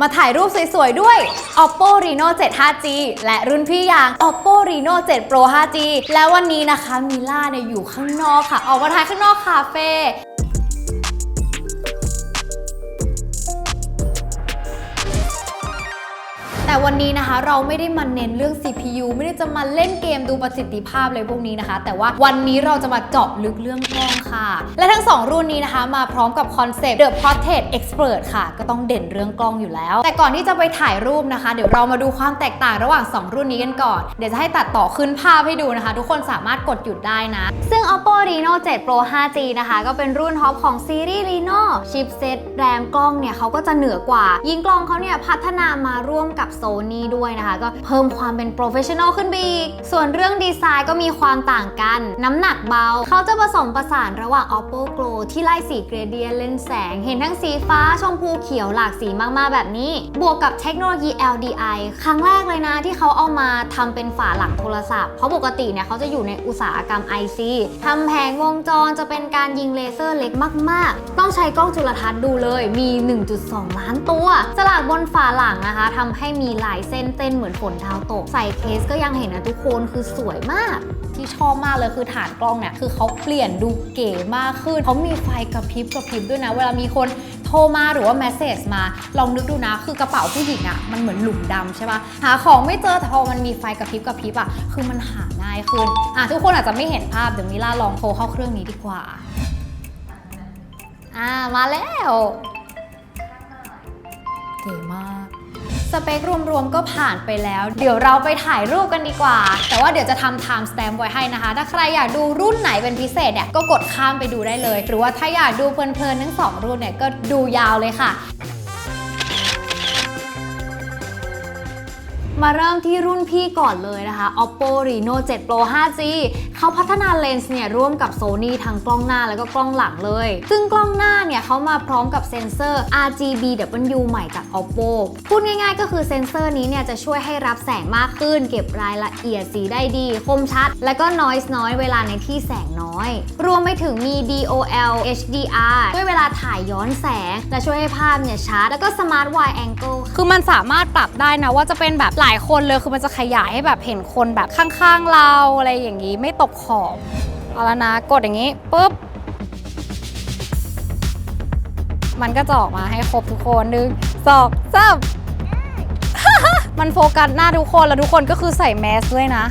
มาถ่ายรูปสวยๆ ด้วย Oppo Reno 7 5G และรุ่นพี่อย่าง Oppo Reno 7 Pro 5G และวันนี้นะคะมิล่าเนี่ยอยู่ข้างนอกค่ะ ออกมาถ่ายข้างนอกคาเฟ่ แต่วันนี้นะคะเราไม่ได้มาเน้นเรื่อง CPU ไม่ได้จะมาเล่นเกมดูประสิทธิภาพเลยพวกนี้นะคะ แต่ว่าวันนี้เราจะมาเจาะลึกเรื่องกล้องค่ะ และทั้ง 2 รุ่นนี้นะคะมาพร้อมกับคอนเซปต์ The Portrait Expert ค่ะ ก็ต้องเด่นเรื่องกล้องอยู่แล้ว แต่ก่อนที่จะไปถ่ายรูปนะคะ เดี๋ยวเรามาดูความแตกต่างระหว่าง 2 รุ่นนี้กันก่อน เดี๋ยวจะให้ตัดต่อขึ้นภาพให้ดูนะคะ ทุกคนสามารถกดหยุดได้นะ ซึ่ง Oppo Reno 7 Pro 5G นะคะ ก็เป็นรุ่นท็อปของซีรีส์ Reno ชิปเซตแรมกล้องเนี่ยเขาก็จะเหนือกว่า ยิงกล้องเขาเนี่ยพัฒนามาร่วมกับ Sony ด้วยนะคะ ก็เพิ่มความเป็นโปรเฟชชั่นอลขึ้นไปอีก ส่วนเรื่องดีไซน์ก็มีความต่างกัน น้ำหนักเบา เขาจะผสมผสานระหว่าง Oppo Glow ที่ไล่สีเกรเดียนเลนแสง เห็นทั้งสีฟ้า ชมพูเขียวหลากสีมากๆ แบบนี้ บวกกับเทคโนโลยี LDI ครั้งแรกเลยนะที่เขาเอามาทำเป็นฝาหลังโทรศัพท์ เพราะปกติเนี่ยเขาจะอยู่ในอุตสาหกรรม IC ทำแผงวงจรจะเป็นการยิงเลเซอร์เล็กมาก ๆ ต้องใช้กล้องจุลทรรศน์ดูเลย มี 1.2 ล้านตัว สลักบนฝาหลังนะคะทำให้มีลายเส้นเต้นเหมือนฝนดาวตก ใส่เคสก็ยังเห็นนะทุกคนคือสวยมากที่ชอบมากเลยคือฐานกล้องเนี่ยคือเขาเปลี่ยนดูเก๋มากขึ้นเขามีไฟกระพริบกระพริบด้วยนะ เวลามีคนโทรมาหรือว่าแมสเซจมาลองนึกดูนะ คือกระเป๋าผู้หญิงอะ่ะมันเหมือนหลุมดำใช่ปะหาของไม่เจอแต่พอมันมีไฟกระพริบกระพริบอะ่ะคือมันหาง่ายขึ้นอะทุกคนอาจจะไม่เห็นภาพเดี๋ยวมิล่าลองโทรเข้าเครื่องนี้ดีกว่าอ่ามาแล้วเก๋มาก สเปครวมๆก็ผ่านไปแล้ว เดี๋ยวเราไปถ่ายรูปกันดีกว่า แต่ว่าเดี๋ยวจะทำ time stamp ไว้ให้นะคะ ถ้าใครอยากดูรุ่นไหนเป็นพิเศษเนี่ยก็กดข้ามไปดูได้เลย หรือว่าถ้าอยากดูเพลินๆทั้งสองรุ่นเนี่ยก็ดูยาวเลยค่ะมาเริ่มที่รุ่นพี่ก่อนเลยนะคะ Oppo Reno 7 Pro 5G เขาพัฒนาเลนส์เนี่ยร่วมกับ Sony ทั้งกล้องหน้าแล้วก็กล้องหลังเลย ซึ่งกล้องหน้าเนี่ยเขามาพร้อมกับเซ็นเซอร์ RGBW ใหม่จาก Oppo พูดง่ายๆ ก็คือเซ็นเซอร์นี้เนี่ยจะช่วยให้รับแสงมากขึ้น เก็บรายละเอียดสีได้ดี คมชัด และก็ noise น้อยเวลาในที่แสงน้อย รวมไปถึงมี DOL HDR ด้วยเวลาถ่ายย้อนแสง และช่วยให้ภาพเนี่ยชัด แล้วก็ Smart Wide Angle คือมันสามารถปรับได้นะว่าจะเป็นแบบหลายคนเลยคือมันจะขยายให้แบบเห็นคนแบบข้างๆเราอะไรอย่างนี้ไม่ตกขอบเอาแล้วนะกดอย่างนี้ปุ๊บ มันก็จะออกมาให้ครบทุกคนหนึ่งสองสามมันโฟกัสหน้าทุกคนแล้วทุกคนก็คือใส่แมสด้วยนะ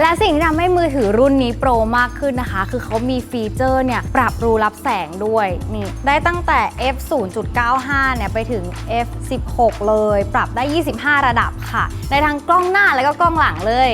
และสิ่งที่ทำให้มือถือรุ่นนี้โปรมากขึ้นนะคะ คือเขามีฟีเจอร์เนี่ย ปรับรูรับแสงด้วยนี่ได้ตั้งแต่ f 0.95 เนี่ย ไปถึง f 16เลย ปรับได้ 25 ระดับค่ะ ได้ทั้งกล้องหน้าแล้วก็กล้องหลังเลย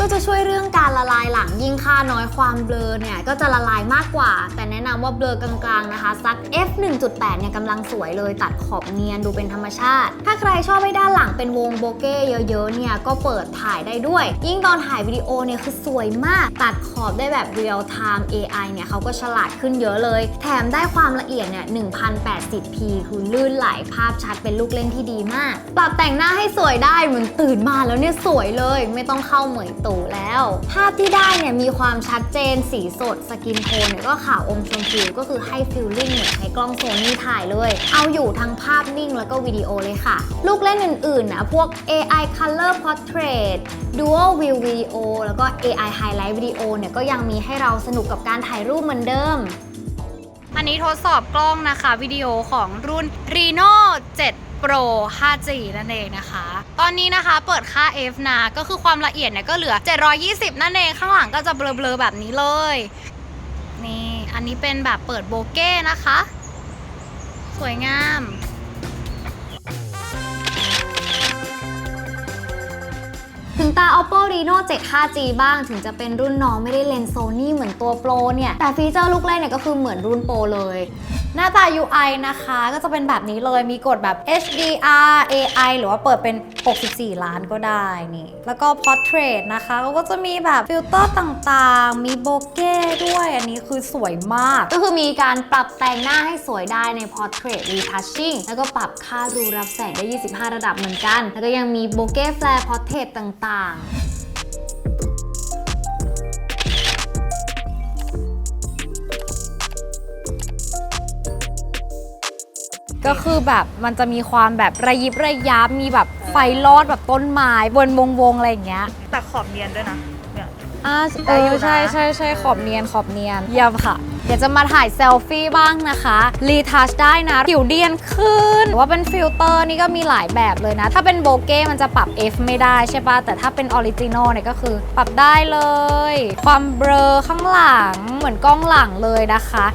ก็จะช่วยเรื่องการละลายหลังยิ่งค่าน้อยความเบลอเนี่ยก็จะละลายมากกว่า แต่แนะนำว่าเบลอกลางๆนะคะสัก f 1.8เนี่ยกำลังสวยเลยตัดขอบเนียนดูเป็นธรรมชาติ ถ้าใครชอบให้ด้านหลังเป็นวงโบเก้เยอะๆเนี่ยก็เปิดถ่ายได้ด้วย ยิ่งตอนถ่ายวิดีโอเนี่ยคือสวยมาก ตัดขอบได้แบบ real time AI เนี่ยเขาก็ฉลาดขึ้นเยอะเลย แถมได้ความละเอียดเนี่ย 1080p คือลื่นไหลภาพชัดเป็นลูกเล่นที่ดีมาก ปรับแต่งหน้าให้สวยได้เหมือนตื่นมาแล้วเนี่ยสวยเลย ไม่ต้องเข้าเหมยตู่แล้ว ภาพที่ได้เนี่ยมีความชัดเจนสีสดสกินโทนเนี่ยก็ขาวอมชมพูก็คือให้ฟิลลิ่งเหมือนใช้กล้องโซนี่ถ่ายเลย เอาอยู่ทั้งภาพนิ่งแล้วก็วิดีโอเลยค่ะ ลูกเล่นอื่นๆนะพวก AI Color Portrait Dual View Video แล้วก็ AI Highlight Video เนี่ยก็ยังมีให้เราสนุกกับการถ่ายรูปเหมือนเดิมอันนี้ทดสอบกล้องนะคะ วิดีโอของรุ่น Reno 7 Pro 5G นั่นเองนะคะ ตอนนี้นะคะเปิดค่า f นะ ก็คือความละเอียดเนี่ยก็เหลือ 720 นั่นเอง ข้างหลังก็จะเบลอๆแบบนี้เลย นี่ อันนี้เป็นแบบเปิดโบเก้นะคะ สวยงามถึงตา Oppo Reno 7 5G บ้างถึงจะเป็นรุ่นน้องไม่ได้เลนส์โซนี่เหมือนตัวโปรเนี่ย แต่ฟีเจอร์ลูกเล่นเนี่ยก็คือเหมือนรุ่นโปรเลย หน้าตา UI นะคะ ก็จะเป็นแบบนี้เลยมีกดแบบ HDR AI หรือว่าเปิดเป็น 64 ล้านก็ได้นี่ แล้วก็ Portrait นะคะก็จะมีแบบฟิลเตอร์ต่างๆ มีโบเก้ด้วย อันนี้คือสวยมาก ก็คือมีการปรับแต่งหน้าให้สวยได้ใน Portrait Retouching แล้วก็ปรับค่ารูรับแสงได้ 25 ระดับเหมือนกัน แล้วก็ยังมีโบเก้ Flare Portrait ต่างๆ ก็คือแบบมันจะมีความแบบระยิบระยับมีแบบไฟลอดแบบต้นไม้บนวงวงๆอะไรอย่างเงี้ยแต่ขอบเนียนด้วยนะเนี่ย อ่าได้เออยู่อนะ ใช่ใช่ใช่ขอบเนียนขอบเนียนเยี่ยมค่ะ เดี๋ยวจะมาถ่ายเซลฟี่บ้างนะคะรีทัชได้นะ ผิวเดียนขึ้นหรือว่าเป็นฟิลเตอร์นี่ก็มีหลายแบบเลยนะ ถ้าเป็นโบเก้มันจะปรับ F ไม่ได้ใช่ปะแต่ถ้าเป็นออริจินอลเนี่ยก็คือปรับได้เลย ความเบลอข้างหลังเหมือนกล้องหลังเลยนะคะ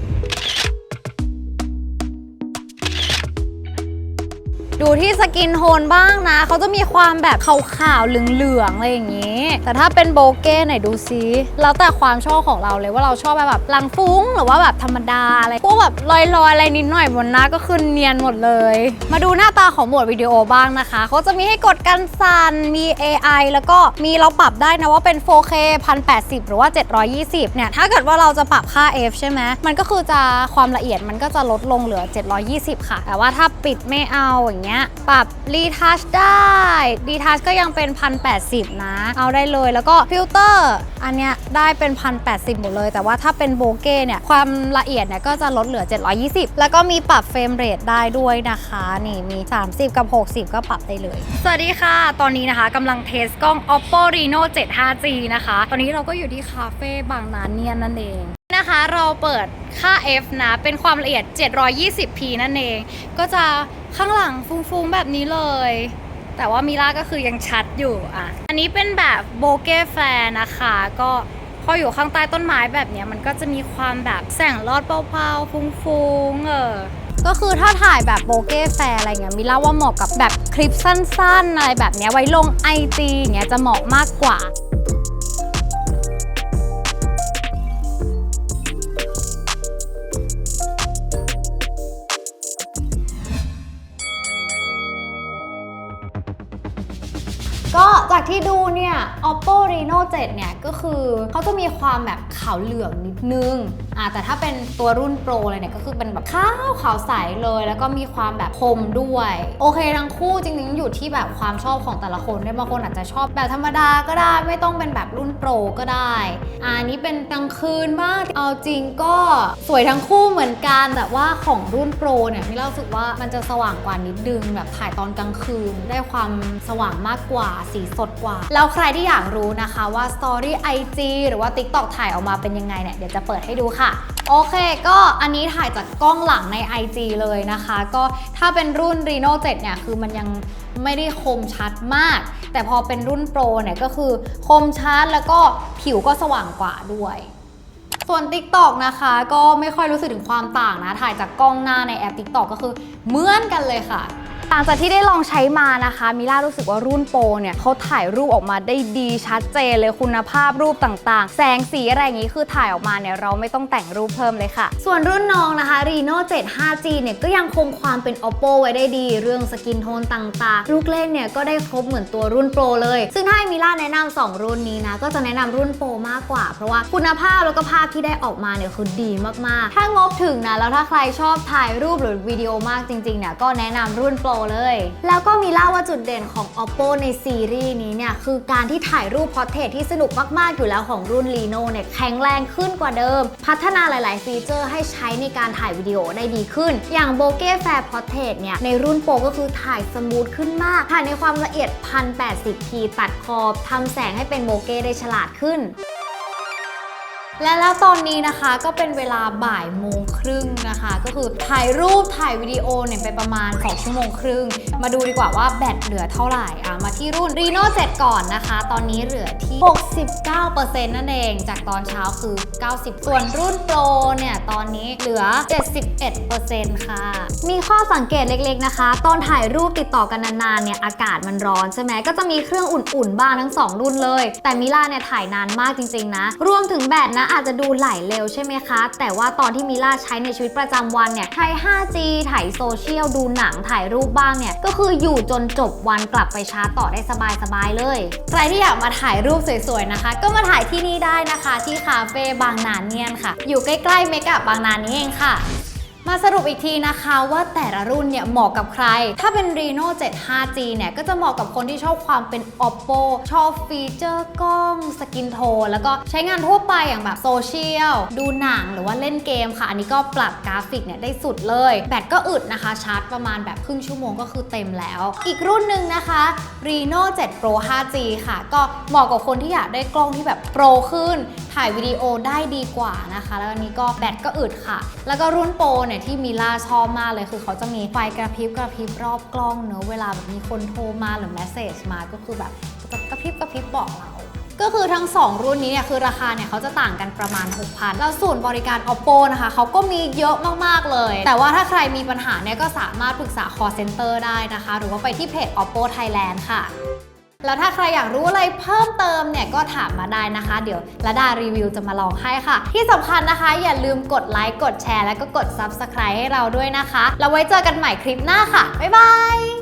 ดูที่สกินโทนบ้างนะ เขาจะมีความแบบขาวๆเหลืองๆอะไรอย่างนี้ แต่ถ้าเป็นโบเก้ไหนดูซิแล้วแต่ความชอบของเราเลยว่าเราชอบแบบลังฟุ้งหรือว่าแบบธรรมดาอะไรพวกแบบลอยๆอะไรนิดหน่อยบนหน้าก็คือเนียนหมดเลย มาดูหน้าตาของหมดวิดีโอบ้างนะคะเขาจะมีให้กดกันสั่นมี AI แล้วก็มีเราปรับได้นะว่าเป็น 4K 1080 หรือว่า 720 เนี่ย ถ้าเกิดว่าเราจะปรับค่า F ใช่ไหมมันก็คือจะความละเอียดมันก็จะลดลงเหลือ 720 ค่ะ แต่ว่าถ้าปิดไม่เอาอย่างเงี้ยปรับรีทัชได้รีทัชก็ยังเป็น 1080 นะ เอาได้เลย แล้วก็ฟิลเตอร์ อันเนี้ยได้เป็น 1080 หมดเลย แต่ว่าถ้าเป็นโบเก้เนี่ย ความละเอียดเนี่ยก็จะลดเหลือ 720 แล้วก็มีปรับเฟรมเรทได้ด้วยนะคะ นี่มี 30 กับ 60 ก็ปรับได้เลย สวัสดีค่ะ ตอนนี้นะคะกำลังเทสกล้อง oppo reno 7 5g นะคะ ตอนนี้เราก็อยู่ที่คาเฟ่บางนาเนียนนั่นเอง นะคะเราเปิดค่า f นะเป็นความละเอียด 720p นั่นเอง ก็จะข้างหลังฟุ้งๆแบบนี้เลย แต่ว่ามิล่าก็คือยังชัดอยู่อะ อันนี้เป็นแบบโบเก้แฟร์นะคะ ก็พออยู่ข้างใต้ต้นไม้แบบนี้มันก็จะมีความแบบแสงลอดเบาๆฟุ้งๆเออก็คือถ้าถ่ายแบบโบเก้แฟร์อะไรเงี้ยมิล่าว่าเหมาะกับแบบคลิปสั้นๆอะไรแบบเนี้ยไว้ลง IG อย่างเงี้ยจะเหมาะมากกว่า จากที่ดูเนี่ย oppo reno 7 เนี่ย ก็คือเขาจะมีความแบบขาวเหลืองนิดนึงอ่าแต่ถ้าเป็นตัวรุ่นโปรเลยเนี่ย ก็คือเป็นแบบขาวขาวใสเลย แล้วก็มีความแบบคมด้วย โอเคทั้งคู่จริงๆ อยู่ที่แบบความชอบของแต่ละคนด้บางคนอาจจะชอบแบบธรรมดาก็ได้ ไม่ต้องเป็นแบบรุ่นโปรก็ได้อ่าอันนี้เป็นกลางคืนมากเอาจริงก็สวยทั้งคู่เหมือนกันแต่ว่าของรุ่นโปรเนี่ยมิเล่าสึกว่ามันจะสว่างกว่านิดนึงแบบถ่ายตอนกลางคืนได้ความสว่างมากกว่าสีสดกว่า แล้วใครที่อยากรู้นะคะว่า Story IG หรือว่า TikTok ถ่ายออกมาเป็นยังไงเนี่ยเดี๋ยวจะเปิดให้ดูค่ะ โอเค ก็อันนี้ถ่ายจากกล้องหลังใน IG เลยนะคะ ก็ถ้าเป็นรุ่น Reno 7 เนี่ย คือมันยังไม่ได้คมชัดมาก แต่พอเป็นรุ่นโปรเนี่ยก็คือคมชัดแล้วก็ผิวก็สว่างกว่าด้วยส่วน TikTok นะคะก็ไม่ค่อยรู้สึกถึงความต่างนะ ถ่ายจากกล้องหน้าในแอป TikTok ก็คือเหมือนกันเลยค่ะ หลังจากที่ได้ลองใช้มานะคะมิล่ารู้สึกว่ารุ่นโปรเนี่ยเขาถ่ายรูปออกมาได้ดีชัดเจนเลยคุณภาพรูปต่างๆ แสงสีอะไรอย่างนี้คือถ่ายออกมาเนี่ยเราไม่ต้องแต่งรูปเพิ่มเลยค่ะ ส่วนรุ่นน้องนะคะ Reno 7 5G เนี่ยก็ยังคงความเป็น Oppo ไว้ได้ดี เรื่องสกินโทนต่างๆ ลูกเล่นเนี่ยก็ได้ครบเหมือนตัวรุ่นโปรเลย ซึ่งถ้ามิล่าแนะนำสองรุ่นนี้นะก็จะแนะนำรุ่นโปรมากกว่า เพราะว่าคุณภาพแล้วก็ภาพที่ได้ออกมาเนี่ยคือดีมากๆ ถ้างบถึงนะแล้วถ้าใครชอบถ่ายรูปหรือวิดีโอมากจริงๆเนี่ยก็แนะนำรุ่นโปรเลย แล้วก็มีเล่าว่าจุดเด่นของ Oppo ในซีรีส์นี้เนี่ย คือการที่ถ่ายรูปพอร์เทรตที่สนุกมากๆ อยู่แล้วของรุ่น Reno เนี่ยแข็งแรงขึ้นกว่าเดิม พัฒนาหลาย ๆ ฟีเจอร์ให้ใช้ในการถ่ายวิดีโอได้ดีขึ้น อย่าง Bokeh Fair Portrait เนี่ย ในรุ่นโปรก็คือถ่ายสมูทขึ้นมาก ถ่ายในความละเอียด 1080p ตัดขอบทำแสงให้เป็นโบเก้ได้ฉลาดขึ้น และแล้วตอนนี้นะคะก็เป็นเวลาบ่ายโมงครึ่งนะคะ ก็คือถ่ายรูปถ่ายวิดีโอเนี่ยไปประมาณ 2 ชั่วโมงครึ่ง มาดูดีกว่าว่าแบตเหลือเท่าไหร่อะมาที่รุ่น Reno 7 ก่อนนะคะ ตอนนี้เหลือที่ 69%นั่นเอง จากตอนเช้าคือ 90 ส่วนรุ่นโปรเนี่ย ตอนนี้เหลือ 71%ค่ะ มีข้อสังเกตเล็กๆนะคะ ตอนถ่ายรูปติดต่อกันนานๆเนี่ยอากาศมันร้อนใช่ไหมก็จะมีเครื่องอุ่นๆบ้างทั้งสองรุ่นเลย แต่มิล่าเนี่ยถ่ายนานมากจริงๆนะรวมถึงแบตนะอาจจะดูไหลเร็วใช่ไหมคะ แต่ว่าตอนที่มิล่าใช้ในชีวิตประจำวันเนี่ยใช้ 5G ถ่ายโซเชียลดูหนังถ่ายรูปบ้างเนี่ย ก็คืออยู่จนจบวันกลับไปชาร์จต่อได้สบายๆเลย ใครที่อยากมาถ่ายรูปสวยๆนะคะ ก็มาถ่ายที่นี่ได้นะคะ ที่คาเฟ่บางนาเนียนค่ะ อยู่ใกล้ๆเมกะบางนานี้เองค่ะ มาสรุปอีกทีนะคะว่าแต่ละรุ่นเนี่ยเหมาะกับใคร ถ้าเป็น Reno 7 5G เนี่ยก็จะเหมาะกับคนที่ชอบความเป็น Oppo ชอบฟีเจอร์กล้องสกินโทนแล้วก็ใช้งานทั่วไปอย่างแบบโซเชียลดูหนังหรือว่าเล่นเกมค่ะ อันนี้ก็ปรับกราฟิกเนี่ยได้สุดเลย แบตก็อึดนะคะ ชาร์จประมาณแบบครึ่งชั่วโมงก็คือเต็มแล้ว อีกรุ่นหนึ่งนะคะ Reno 7 Pro 5G ค่ะ ก็เหมาะกับคนที่อยากได้กล้องที่แบบโปรขึ้น ถ่ายวิดีโอได้ดีกว่านะคะ แล้วอันนี้ก็แบตก็อึดค่ะ แล้วก็รุ่นโปรเนี่ยที่มิล่าชอบมากเลย คือเขาจะมีไฟกระพริบกระพริบรอบกล้องเนอะเวลาแบบมีคนโทรมาหรือแมสเซจมาก็คือแบบกระพริบกระพริบบอกเราก็คือทั้ง 2 รุ่นนี้เนี่ยคือราคาเนี่ยเขาจะต่างกันประมาณ 6,000 แล้วศูนย์บริการ oppo นะคะเขาก็มีเยอะมาก ๆ เลย แต่ว่าถ้าใครมีปัญหาเนี่ยก็สามารถปรึกษา call center ได้นะคะ หรือว่าไปที่เพจ oppo thailand ค่ะ แล้วถ้าใครอยากรู้อะไรเพิ่มเติมเนี่ยก็ถามมาได้นะคะ เดี๋ยวระดารีวิวจะมาลองให้ค่ะ ที่สำคัญนะคะ อย่าลืมกดไลค์กดแชร์ แล้วก็กด subscribe ให้เราด้วยนะคะ แล้วไว้เจอกันใหม่คลิปหน้าค่ะ บ๊ายบาย